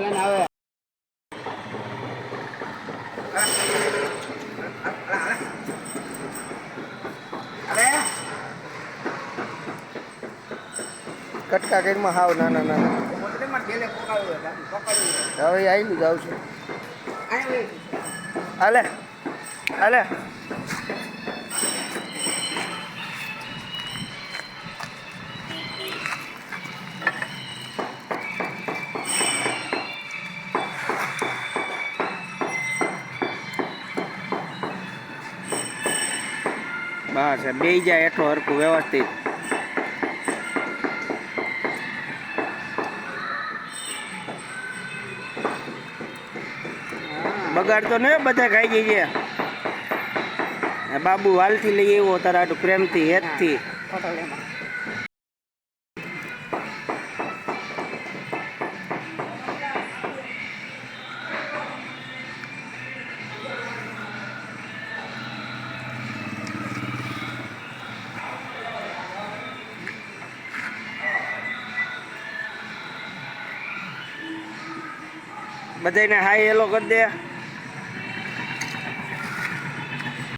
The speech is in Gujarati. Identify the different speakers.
Speaker 1: ભલે આવે
Speaker 2: કટકા કરીમાં હાવ નાના નાના. હવે આવી જાઉં છું. હાલે હાલે. બસ બે જાય એટલું હરખું વ્યવસ્થિત. બગાડ તો ને બધા ખાઈ જઈએ. બાબુ વાલથી લઈ આવ્યો, તારા આટલું પ્રેમથી, હેતથી. બધાને હાય હેલો કરી દે.